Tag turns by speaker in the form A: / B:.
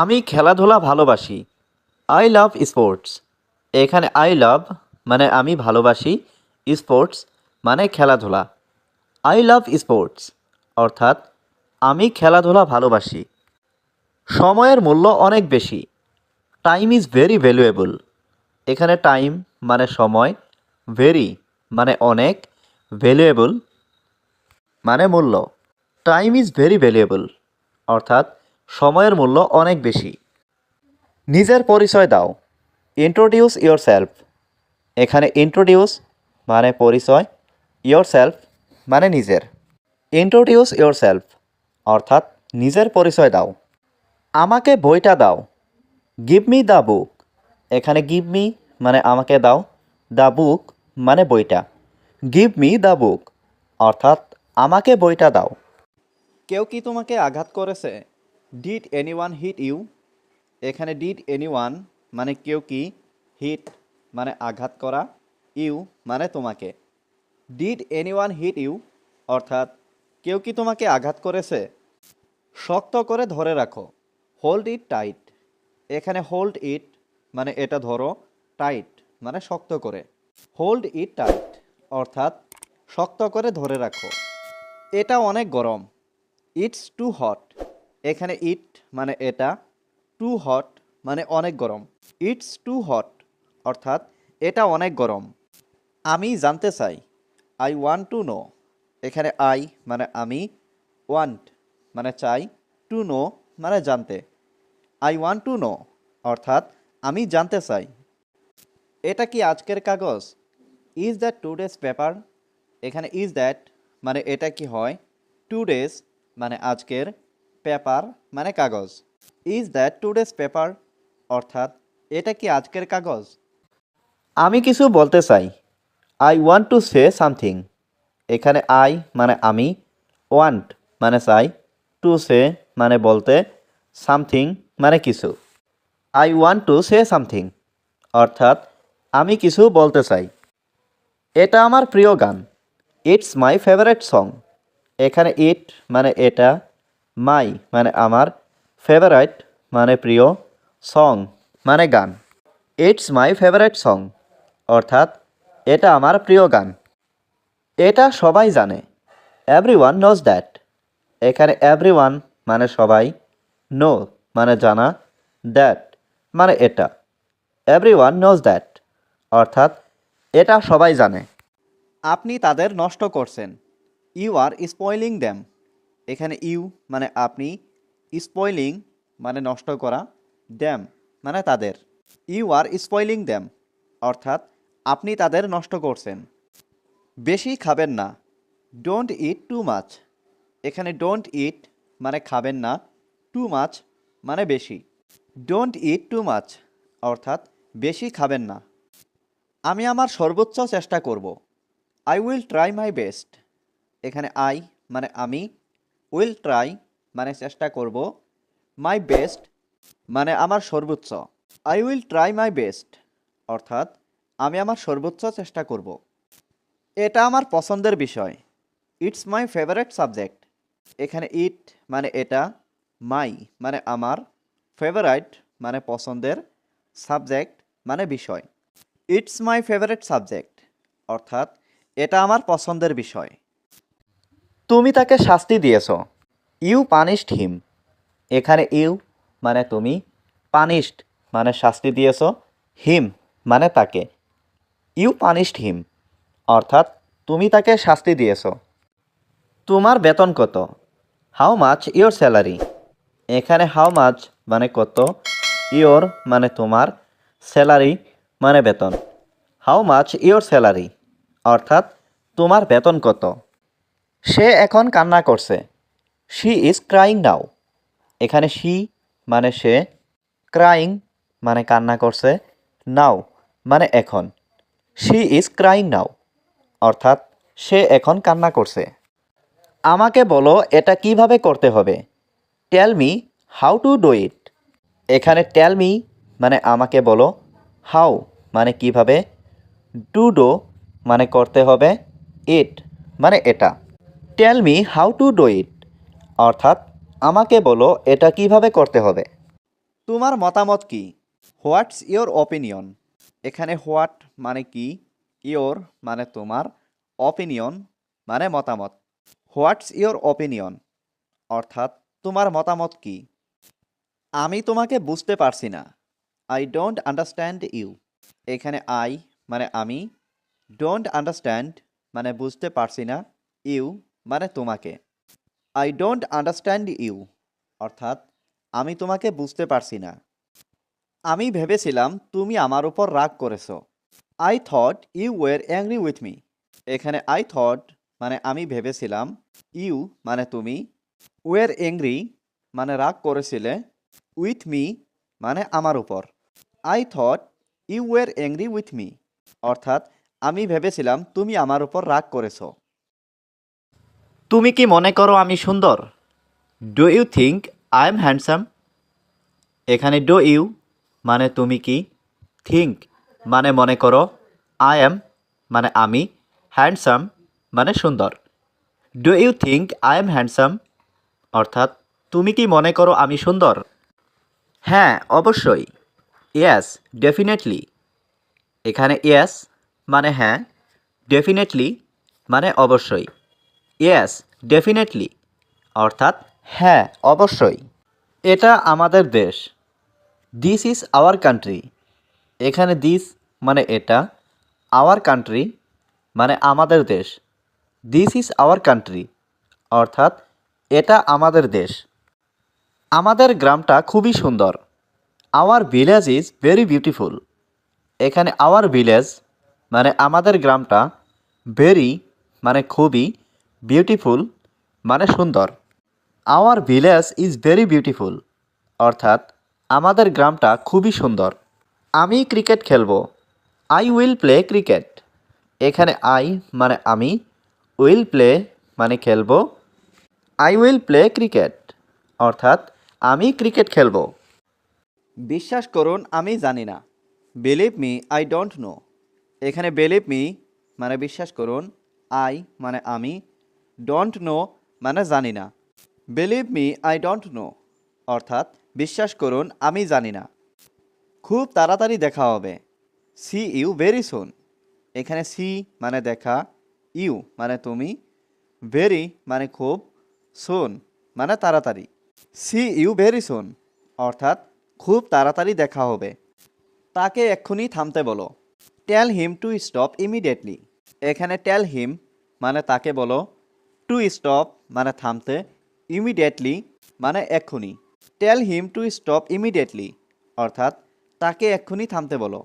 A: আমি খেলাধুলা ভালোবাসি। আই লাভ স্পোর্টস এখানে আই লাভ মানে আমি ভালোবাসি। স্পোর্টস মানে খেলাধুলা। আই লাভ স্পোর্টস অর্থাৎ আমি খেলাধুলা ভালোবাসি। সময়ের মূল্য অনেক বেশি। টাইম ইজ ভেরি ভ্যালুয়েবল এখানে টাইম মানে সময়। ভেরি মানে অনেক। ভ্যালুয়েবল মানে মূল্য। টাইম ইজ ভেরি ভ্যালুয়েবল অর্থাৎ সময়ের মূল্য অনেক বেশি। নিজের পরিচয় দাও। ইন্ট্রোডিউস ইয়োর সেলফ এখানে ইন্ট্রোডিউস মানে পরিচয় ইয়োর সেলফ মানে নিজের। ইন্ট্রোডিউস ইয়োর সেলফ অর্থাৎ নিজের পরিচয় দাও। আমাকে বইটা দাও। গিভ মি দ্য বুক এখানে গিভ মি মানে আমাকে দাও। দ্য বুক মানে বইটা। গিভ মি দ্য বুক অর্থাৎ আমাকে বইটা দাও। কেউ কি তোমাকে আঘাত করেছে? Did anyone hit you এখানে ডিড এনি ওয়ান মানে কেউ কি? হিট মানে আঘাত করা। ইউ মানে তোমাকে। Did anyone hit you অর্থাৎ কেউ কি তোমাকে আঘাত করেছে? শক্ত করে ধরে রাখো। হোল্ড ইট টাইট এখানে হোল্ড ইট মানে এটা ধরো টাইট মানে শক্ত করে। হোল্ড ইট টাইট অর্থাৎ শক্ত করে ধরে রাখো। এটা অনেক গরম। ইটস টু হট এখানে ইট মানে এটা টু হট মানে অনেক গরম। ইটস টু হট অর্থাৎ এটা অনেক গরম। আমি জানতে চাই আই ওয়ান্ট টু নো এখানে আই মানে আমি ওয়ান্ট মানে চাই টু নো মানে জানতে। আই ওয়ান্ট টু নো অর্থাৎ আমি জানতে চাই। এটা কি আজকের কাগজ? Is that today's paper এখানে ইজ দ্যাট মানে এটা কি হয়? টু ডেজ মানে আজকের পেপার মানে কাগজ। Is that today's paper অর্থাৎ, এটা কি আজকের কাগজ? আমি কিছু বলতে চাই। I want to say something এখানে আই মানে আমি ওয়ান্ট মানে চাই টু সে মানে বলতে সামথিং মানে কিছু। I want to say something অর্থাৎ, আমি কিছু বলতে চাই। এটা আমার প্রিয় গান। ইটস মাই ফেভারেট সং এখানে ইট মানে এটা মাই মানে আমার ফেভারাইট মানে প্রিয় সং মানে গান। ইটস মাই ফেভারেট সং, অর্থাৎ এটা আমার প্রিয় গান। এটা সবাই জানে এভরি ওয়ান নোজ দ্যাট এখানে এভরি ওয়ান মানে সবাই নো মানে জানা দ্যাট মানে এটা। এভরি ওয়ান নোজ দ্যাট অর্থাৎ এটা সবাই জানে। আপনি তাদের নষ্ট করছেন। ইউ আর স্পয়েলিং দ্যাম এখানে ইউ মানে আপনি, স্পয়লিং মানে নষ্ট করা ড্যাম মানে তাদের। ইউ আর স্পয়লিং ড্যাম অর্থাৎ আপনি তাদের নষ্ট করছেন। বেশি খাবেন না। ডোন্ট ইট টু মাছ এখানে ডোন্ট ইট মানে খাবেন না টু মাছ মানে বেশি। ডোন্ট ইট টু মাছ অর্থাৎ বেশি খাবেন না। আমি আমার সর্বোচ্চ চেষ্টা করব। I will try my best এখানে আই মানে আমি উইল ট্রাই মানে চেষ্টা করব মাই বেস্ট মানে আমার সর্বোচ্চ। I will try my best অর্থাৎ আমি আমার সর্বোচ্চ চেষ্টা করব। এটা আমার পছন্দের বিষয়। ইটস মাই ফেভারেট সাবজেক্ট এখানে ইট মানে এটা মাই মানে আমার ফেভারাইট মানে পছন্দের সাবজেক্ট মানে বিষয়। ইটস মাই ফেভারেট সাবজেক্ট অর্থাৎ এটা আমার পছন্দের বিষয়। তুমি তাকে শাস্তি দিয়েছ। You punished him. এখানে ইউ মানে তুমি পানিশড মানে শাস্তি দিয়েছ। হিম মানে তাকে। You punished him. অর্থাৎ তুমি তাকে শাস্তি দিয়েছ। তোমার বেতন কত? How much your salary? এখানে হাউ মাচ মানে কত? ইয়োর মানে তোমার স্যালারি মানে বেতন। How much your salary? অর্থাৎ তোমার বেতন কত? সে এখন কান্না করছে। শি ইজ ক্রাইং নাও এখানে শি মানে সে ক্রাইং মানে কান্না করছে নাও মানে এখন। শি ইজ ক্রাইং নাও অর্থাৎ সে এখন কান্না করছে। আমাকে বলো এটা কীভাবে করতে হবে? Tell me how to do it এখানে টেল মি মানে আমাকে বলো হাউ মানে কীভাবে? ডু ডো মানে করতে হবে ইট মানে এটা। Tell me how to do it অর্থাৎ, আমাকে বলো এটা কীভাবে করতে হবে। তোমার মতামত কি? হোয়াটস ইয়োর অপিনিয়ন এখানে হোয়াট মানে কি? ইয়োর মানে তোমার। অপিনিয়ন মানে মতামত। হোয়াটস ইয়োর অপিনিয়ন অর্থাৎ, তোমার মতামত কি? আমি তোমাকে বুঝতে পারছি না। আই ডোন্ট আন্ডারস্ট্যান্ড ইউ এখানে আই মানে আমি। ডোন্ট আন্ডারস্ট্যান্ড মানে বুঝতে পারছি না। ইউ মানে তোমাকে। আই ডোন্ট আন্ডারস্ট্যান্ড ইউ অর্থাৎ, আমি তোমাকে বুঝতে পারছি না। আমি ভেবেছিলাম তুমি আমার উপর রাগ করেছ। I thought you were angry with me এখানে আই থট মানে আমি ভেবেছিলাম ইউ মানে তুমি ওয়ার অ্যাংরি মানে রাগ করেছিলে উইথ মি মানে আমার উপর। I thought you were angry with me অর্থাৎ, আমি ভেবেছিলাম তুমি আমার উপর রাগ করেছ। তুমি কি মনে করো আমি সুন্দর? Do you think I am handsome এখানে ডু ইউ মানে তুমি কি? থিঙ্ক মানে মনে করো আই এম মানে আমি হ্যান্ডসাম মানে সুন্দর। Do you think I am handsome অর্থাৎ তুমি কি মনে করো আমি সুন্দর? হ্যাঁ অবশ্যই। ইয়াস ডেফিনেটলি এখানে ইয়াস মানে হ্যাঁ ডেফিনেটলি মানে অবশ্যই। ইয়েস ডেফিনেটলি অর্থাৎ হ্যাঁ অবশ্যই। এটা আমাদের দেশ। দিস ইজ আওয়ার কান্ট্রি এখানে দিস মানে এটা। আওয়ার কান্ট্রি মানে আমাদের দেশ। দিস ইজ আওয়ার কান্ট্রি অর্থাৎ, এটা আমাদের দেশ। আমাদের গ্রামটা খুবই সুন্দর। Our village is very beautiful এখানে আওয়ার ভিলেজ মানে আমাদের গ্রামটা ভেরি মানে খুবই বিউটিফুল মানে সুন্দর। Our village is very beautiful অর্থাৎ আমাদের গ্রামটা খুবই সুন্দর। আমি ক্রিকেট খেলব। আই উইল প্লে ক্রিকেট এখানে আই মানে আমি উইল প্লে মানে খেলব। আই উইল প্লে ক্রিকেট অর্থাৎ আমি ক্রিকেট খেলব। বিশ্বাস করুন, আমি জানি না। Believe me I don't know এখানে বিলিভ মি মানে বিশ্বাস করুন আই মানে আমি ডোন্ট নো মানে জানি না। Believe me I don't know অর্থাৎ, বিশ্বাস করুন, আমি জানি না। খুব তাড়াতাড়ি দেখা হবে। সি ইউ ভেরি সুন এখানে সি মানে দেখা ইউ মানে তুমি ভেরি মানে খুব সুন মানে তাড়াতাড়ি। সি ইউ ভেরি সুন অর্থাৎ, খুব তাড়াতাড়ি দেখা হবে। তাকে এক্ষুনি থামতে বলো। Tell him to stop immediately এখানে টেল হিম মানে তাকে বলো টু স্টপ মানে থামতে ইমিডিয়েটলি মানে এক্ষুনি। Tell him to stop immediately অর্থাৎ তাকে এক্ষুনি থামতে বলো।